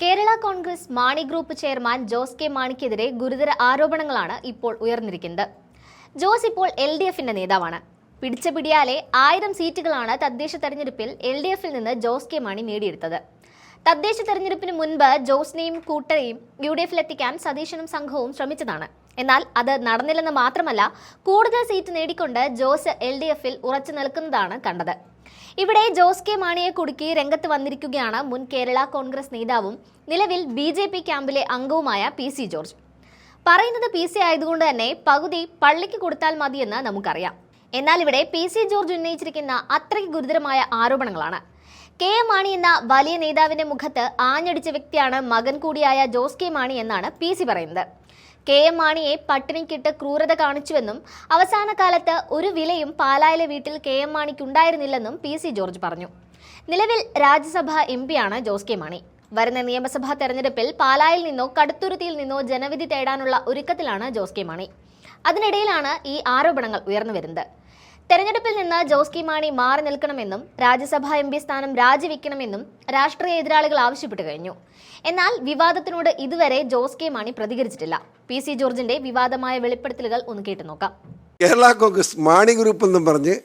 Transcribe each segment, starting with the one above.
Kerala Congress Mani group chairman Jose K മാണിക്കെതിരെ ഗുരുതര ആരോപണങ്ങളാണ് ഇപ്പോൾ ഉയർന്നിരിക്കുന്നത്. ജോസ് ഇപ്പോൾ എൽ ഡി എഫിന്റെ നേതാവാണ്. പിടിച്ച പിടിയാലെ ആയിരം സീറ്റുകളാണ് തദ്ദേശ തെരഞ്ഞെടുപ്പിൽ എൽ ഡി എഫിൽ നിന്ന് ജോസ് കെ മാണി നേടിയെടുത്തത്. തദ്ദേശ തെരഞ്ഞെടുപ്പിന് മുൻപ് ജോസിനെയും കൂട്ടരെയും യു ഡി എഫിലെത്തിക്കാൻ സതീശനും സംഘവും ശ്രമിച്ചതാണ്. എന്നാൽ അത് നടന്നില്ലെന്ന് മാത്രമല്ല കൂടുതൽ സീറ്റ് നേടിക്കൊണ്ട് ജോസ് എൽ ഡി എഫിൽ ഉറച്ചു നിൽക്കുന്നതാണ് കണ്ടത്. ഇവിടെ ജോസ് കെ മാണിയെ കുടുക്കി രംഗത്ത് വന്നിരിക്കുകയാണ് മുൻ കേരള കോൺഗ്രസ് നേതാവും നിലവിൽ ബി ജെ പി ക്യാമ്പിലെ അംഗവുമായ പി സി ജോർജ്. പറയുന്നത് പി സി ആയതുകൊണ്ട് തന്നെ പകുതി പള്ളിക്ക് കൊടുത്താൽ മതിയെന്ന് നമുക്കറിയാം. എന്നാൽ ഇവിടെ പി സി ജോർജ് ഉന്നയിച്ചിരിക്കുന്ന അത്രയ്ക്ക് ഗുരുതരമായ ആരോപണങ്ങളാണ്. കെ എം മാണി എന്ന വലിയ നേതാവിന്റെ മുഖത്ത് ആഞ്ഞടിച്ച വ്യക്തിയാണ് മകൻ കൂടിയായ ജോസ് കെ മാണി എന്നാണ് പി സി പറയുന്നത്. കെ എം മാണിയെ പട്ടിണിക്കിട്ട് ക്രൂരത കാണിച്ചുവെന്നും അവസാന കാലത്ത് ഒരു വിലയും പാലായിലെ വീട്ടിൽ കെ എം മാണിക്കുണ്ടായിരുന്നില്ലെന്നും പി സി ജോർജ് പറഞ്ഞു. നിലവിൽ രാജ്യസഭ എം പിയാണ് ജോസ് കെ മാണി. വരുന്ന നിയമസഭാ തെരഞ്ഞെടുപ്പിൽ പാലായിൽ നിന്നോ കടുത്തുരുത്തിയിൽ നിന്നോ ജനവിധി തേടാനുള്ള ഒരുക്കത്തിലാണ് ജോസ് കെ മാണി. അതിനിടയിലാണ് ഈ ആരോപണങ്ങൾ ഉയർന്നു വരുന്നത്. തെരഞ്ഞെടുപ്പിൽ നിന്ന് ജോസ് കെ മാണി മാറി നിൽക്കണമെന്നും രാജ്യസഭാ എം പി സ്ഥാനം രാജിവെക്കണമെന്നും രാഷ്ട്രീയ എതിരാളികൾ ആവശ്യപ്പെട്ടു കഴിഞ്ഞു. എന്നാൽ വിവാദത്തിനോട് ഇതുവരെ ജോസ് കെ മാണി പ്രതികരിച്ചിട്ടില്ല. പി സി ജോർജിന്റെ വിവാദമായ വെളിപ്പെടുത്തലുകൾ ഒന്ന് കേട്ടു നോക്കാം. കേരള കോൺഗ്രസ് മാണി ഗ്രൂപ്പ് എന്നും പറഞ്ഞ്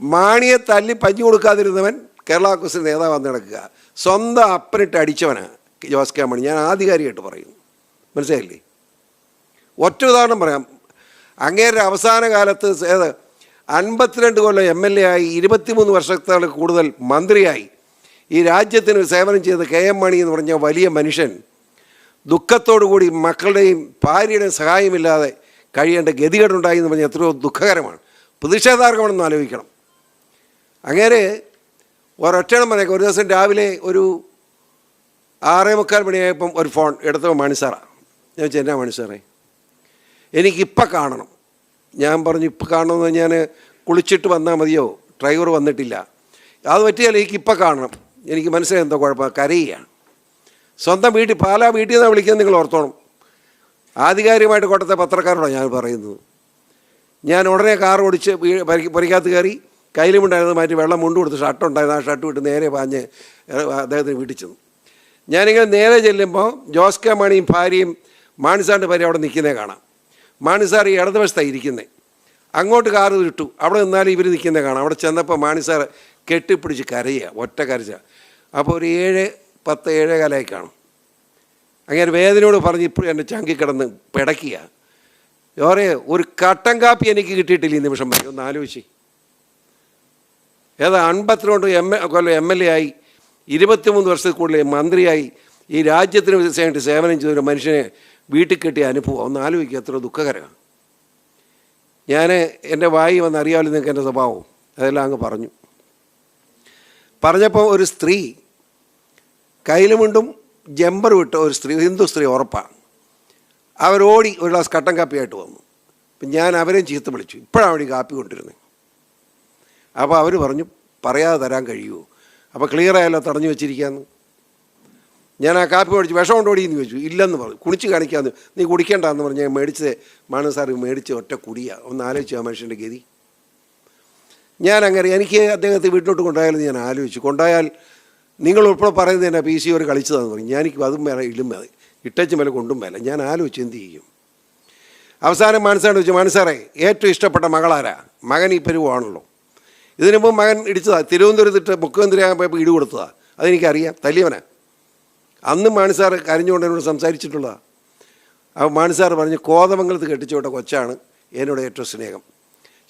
മാണിയെ തല്ലി പഞ്ഞു കൊടുക്കാതിരുന്നവൻ കേരള കോൺഗ്രസ് നേതാവാന്ന് നടക്കുക സ്വന്തം അപ്പനിട്ട് അടിച്ചവനാണ് ജോസ് കെ മാണി. ഞാൻ ആധികാരികമായിട്ട് പറയുന്നു മനസ്സിലായില്ലേ? ഒറ്റ ഉദാഹരണം പറയാം. അങ്ങേരുടെ അവസാന കാലത്ത് അൻപത്തിരണ്ട് കൊല്ലം എം എൽ എ ആയി ഇരുപത്തിമൂന്ന് വർഷത്തോളം കൂടുതൽ മന്ത്രിയായി. ഈ രാജ്യത്തിന് സേവനം ചെയ്ത കെ എം മണി എന്ന് പറഞ്ഞ വലിയ മനുഷ്യൻ കൂടി മക്കളുടെയും ഭാര്യയുടെയും സഹായമില്ലാതെ കഴിയേണ്ട ഗതികേടുണ്ടായി എന്ന് പറഞ്ഞാൽ എത്രയോ ദുഃഖകരമാണ്. പ്രതിഷേധാർഹമാണെന്ന് ആലോചിക്കണം. അങ്ങനെ ഒരൊറ്റണം പറഞ്ഞേക്കാം ഒരു ദിവസം രാവിലെ ഒരു ആറേ മുക്കാൽ മണിയായപ്പം ഒരു ഫോൺ എടുത്തപ്പോൾ മണിസാറാണ് ഞാൻ ചെന്നാ മണിസാറേ എനിക്കിപ്പം കാണണം. ഞാൻ പറഞ്ഞു ഇപ്പം കാണണമെന്ന് ഞാൻ കുളിച്ചിട്ട് വന്നാൽ മതിയോ? ഡ്രൈവർ വന്നിട്ടില്ല. അത് പറ്റിയാൽ എനിക്കിപ്പം കാണണം. എനിക്ക് മനസ്സിലായി എന്തോ കുഴപ്പം. കരയുകയാണ്. സ്വന്തം വീട്ടിൽ പാലാ വീട്ടിൽ നിന്നാണ് വിളിക്കുന്നത് നിങ്ങൾ ഓർത്തോണം. ആധികാരികമായിട്ട് കോട്ടത്തെ പത്രക്കാരോടാണ് ഞാൻ പറയുന്നത്. ഞാൻ ഉടനെ കാർ ഓടിച്ച് പരിക്കാത്ത് കയറി കയ്യിലും കയറി കയ്യിലുമുണ്ടായിരുന്നത് മാറ്റി വെള്ളം മുണ്ട് കൊടുത്ത് ഷർട്ട് ഉണ്ടായിരുന്നു. ആ ഷർട്ട് വിട്ട് നേരെ പാഞ്ഞ് അദ്ദേഹത്തിന് വീട്ടിൽ ചെന്നു. ഞാനിങ്ങനെ നേരെ ചെല്ലുമ്പോൾ ജോസ് കെ മണിയും ഭാര്യയും മാണിസാണ്ട് ഭാര്യ അവിടെ നിൽക്കുന്നേ കാണാം. മാണിസാർ ഈ ഇടതുവശത്താണ് ഇരിക്കുന്നത് അങ്ങോട്ട് കാറ് ഇട്ടു. അവിടെ നിന്നാലും ഇവർ നിൽക്കുന്നേ കാണാം. അവിടെ ചെന്നപ്പോൾ മാണിസാർ കെട്ടിപ്പിടിച്ച് കരയുക. ഒറ്റ കരച്ച. അപ്പോൾ ഒരു ഏഴ് പത്ത് ഏഴേ കാലമായി കാണും. അങ്ങനെ വേദനയോട് പറഞ്ഞ് ഇപ്പോഴും എന്റെ ചങ്കി കിടന്ന് പിടയ്ക്കുക. വേറെ ഒരു കട്ടൻ കാപ്പി എനിക്ക് കിട്ടിയിട്ടില്ല ഈ നിമിഷം വരെ? ഒന്ന് ആലോചിച്ച്. ഏതാ അൻപത്തിരണ്ട് എം എ കൊല്ലം എം എൽ എ ആയി. ഇരുപത്തിമൂന്ന് വർഷത്തിൽ കൂടുതൽ മന്ത്രിയായി. ഈ രാജ്യത്തിന് വേണ്ടി സേവനം ചെയ്തൊരു മനുഷ്യനെ വീട്ടിൽ കിട്ടിയ അനുഭവം ഒന്ന് ആലോചിക്കുക എത്ര ദുഃഖകരമാണ്. ഞാൻ എന്റെ വായി വന്ന് അറിയാമല്ലോ നിങ്ങൾക്ക് എന്റെ സ്വഭാവം. അതെല്ലാം അങ്ങ് പറഞ്ഞു. പറഞ്ഞപ്പോൾ ഒരു സ്ത്രീ കയ്യിലുമുണ്ടും ജമ്പർ വിട്ട ഒരു സ്ത്രീ ഹിന്ദു സ്ത്രീ ഉറപ്പാണ്. അവരോടി ഒരു ഗ്ലാസ് കട്ടൻ കാപ്പിയായിട്ട് വന്നു. അപ്പം ഞാൻ അവരെയും ചീത്ത വിളിച്ചു. ഇപ്പോഴാണ് അവിടെ കാപ്പി കൊണ്ടിരുന്നത് അപ്പോൾ അവർ പറഞ്ഞു പറയാതെ തരാൻ കഴിയുമോ? അപ്പോൾ ക്ലിയർ ആയല്ലോ തടഞ്ഞു വെച്ചിരിക്കാന്ന് ഞാൻ ആ കാപ്പി മേടിച്ച് വിഷം കൊണ്ടോടി എന്ന് ചോദിച്ചു. ഇല്ലെന്ന് പറഞ്ഞു. കുടിച്ച് കാണിക്കാന്ന്. നീ കുടിക്കേണ്ടെന്ന് പറഞ്ഞ് ഞാൻ മേടിച്ചത്. മാണു സാർ മേടിച്ച് ഒറ്റ കുടിയാണ് ഒന്ന് ആലോചിച്ചു ആ മനുഷ്യന്റെ ഗതി. ഞാൻ അങ്ങനെ എനിക്ക് അദ്ദേഹത്തെ വീട്ടിലോട്ട് കൊണ്ടായാലും ഞാൻ ആലോചിച്ചു. കൊണ്ടായാൽ നിങ്ങൾ ഉൾപ്പെടെ പറയുന്നത് തന്നെ പി സി ഒരു കളിച്ചതാന്ന് പറഞ്ഞു. ഞാൻ എനിക്ക് അതും വേറെ ഇല്ലും വേറെ ഇട്ടച്ചും മേലെ കൊണ്ടും മേലെ. ഞാൻ ആലോചിച്ച് എന്ത് ചെയ്യും? അവസാനം മാനസാണ് ചോദിച്ചു മാനസാറേ ഏറ്റവും ഇഷ്ടപ്പെട്ട മകളാരാ? മകൻ ഈ പെരുവാണല്ലോ ഇതിനു മുമ്പ് മകൻ ഇടിച്ചതാണ് തിരുവനന്തപുരത്തിട്ട് മുഖ്യമന്ത്രിയാകുമ്പോൾ ഇടി ഇടുകൊടുത്തതാണ് അതെനിക്കറിയാം. തല്ലിയവനാ. അന്നും മാണിസാർ കരഞ്ഞുകൊണ്ട് എന്നോട് സംസാരിച്ചിട്ടുള്ളതാണ് അപ്പോൾ മാണിസാർ പറഞ്ഞു കോതമംഗലത്ത് കെട്ടിച്ചുവിട്ട കൊച്ചാണ് എന്നോട് ഏറ്റവും സ്നേഹം.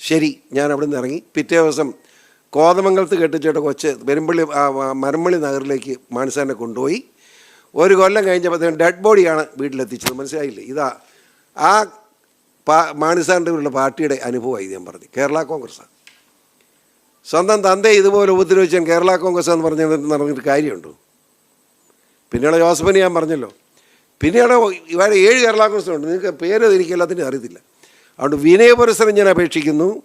ശരി ഞാൻ അവിടെ നിന്ന് ഇറങ്ങി. പിറ്റേ ദിവസം കോതമംഗലത്ത് കെട്ടിച്ചുവിട്ട കൊച്ച് പെരുമ്പള്ളി മരമ്പള്ളി നഗറിലേക്ക് മാണിസാറിനെ കൊണ്ടുപോയി. ഒരു കൊല്ലം കഴിഞ്ഞപ്പോൾ ഡെഡ് ബോഡിയാണ് വീട്ടിലെത്തിച്ചത്. മനസ്സിലായില്ലേ? ഇതാ ആ പാ മാണിസാറിന്റെ ഉള്ള പാർട്ടിയുടെ അനുഭവമായി ഞാൻ പറഞ്ഞു. കേരള കോൺഗ്രസ്സാണ് സ്വന്തം തന്തയെ ഇതുപോലെ ഉപദ്രവിച്ചാൽ കേരള കോൺഗ്രസ് എന്ന് പറഞ്ഞു നടന്നിട്ട് കാര്യമുണ്ടോ? പിന്നീട് ജോസഫിന് ഞാൻ പറഞ്ഞല്ലോ. പിന്നീട് ഇവരെ ഏഴ് കേരള കോൺഗ്രസ്സുണ്ട് നിങ്ങൾക്ക് പേര് എനിക്ക് എല്ലാത്തിനും അറിയത്തില്ല. അതുകൊണ്ട് വിനയപുരസരം ഞാൻ അപേക്ഷിക്കുന്നു.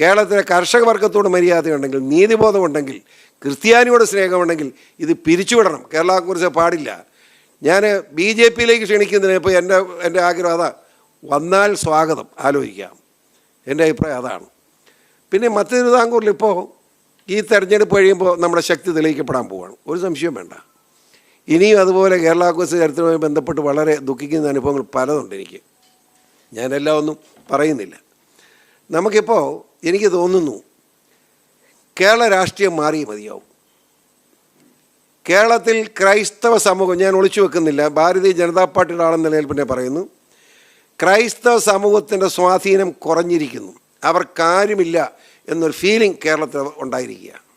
കേരളത്തിലെ കർഷക വർഗത്തോട് മര്യാദയുണ്ടെങ്കിൽ നീതിബോധമുണ്ടെങ്കിൽ ക്രിസ്ത്യാനിയോട് സ്നേഹമുണ്ടെങ്കിൽ ഇത് പിരിച്ചുവിടണം. കേരള കോൺഗ്രസ് പാടില്ല. ഞാൻ ബി ജെ പിയിലേക്ക് ക്ഷണിക്കുന്നതിന് ഇപ്പോൾ എന്റെ എന്റെ ആഗ്രഹം അതാ. വന്നാൽ സ്വാഗതം. ആലോചിക്കാം. എന്റെ അഭിപ്രായം അതാണ്. പിന്നെ മറ്റു തിരുവിതാംകൂറിൽ ഇപ്പോൾ ഈ തെരഞ്ഞെടുപ്പ് കഴിയുമ്പോൾ നമ്മുടെ ശക്തി തെളിയിക്കപ്പെടാൻ പോവുകയാണ് ഒരു സംശയവും വേണ്ട. ഇനിയും അതുപോലെ കേരള കോൺഗ്രസ് ചരിത്രവുമായി ബന്ധപ്പെട്ട് വളരെ ദുഃഖിക്കുന്ന അനുഭവങ്ങൾ പലതുണ്ട് എനിക്ക്. ഞാനെല്ലാം ഒന്നും പറയുന്നില്ല. നമുക്കിപ്പോൾ എനിക്ക് തോന്നുന്നു കേരള രാഷ്ട്രീയം മാറിയേ മതിയാവും. കേരളത്തിൽ ക്രൈസ്തവ സമൂഹം ഞാൻ ഒളിച്ചു വെക്കുന്നില്ല ഭാരതീയ ജനതാ പാർട്ടിയുടെ ആളെന്ന നിലയിൽ പിന്നെ പറയുന്നു. ക്രൈസ്തവ സമൂഹത്തിന്റെ സ്വാധീനം കുറഞ്ഞിരിക്കുന്നു. അവർക്കാരുമില്ല എന്നൊരു ഫീലിംഗ് കേരളത്തിൽ ഉണ്ടായിരിക്കുക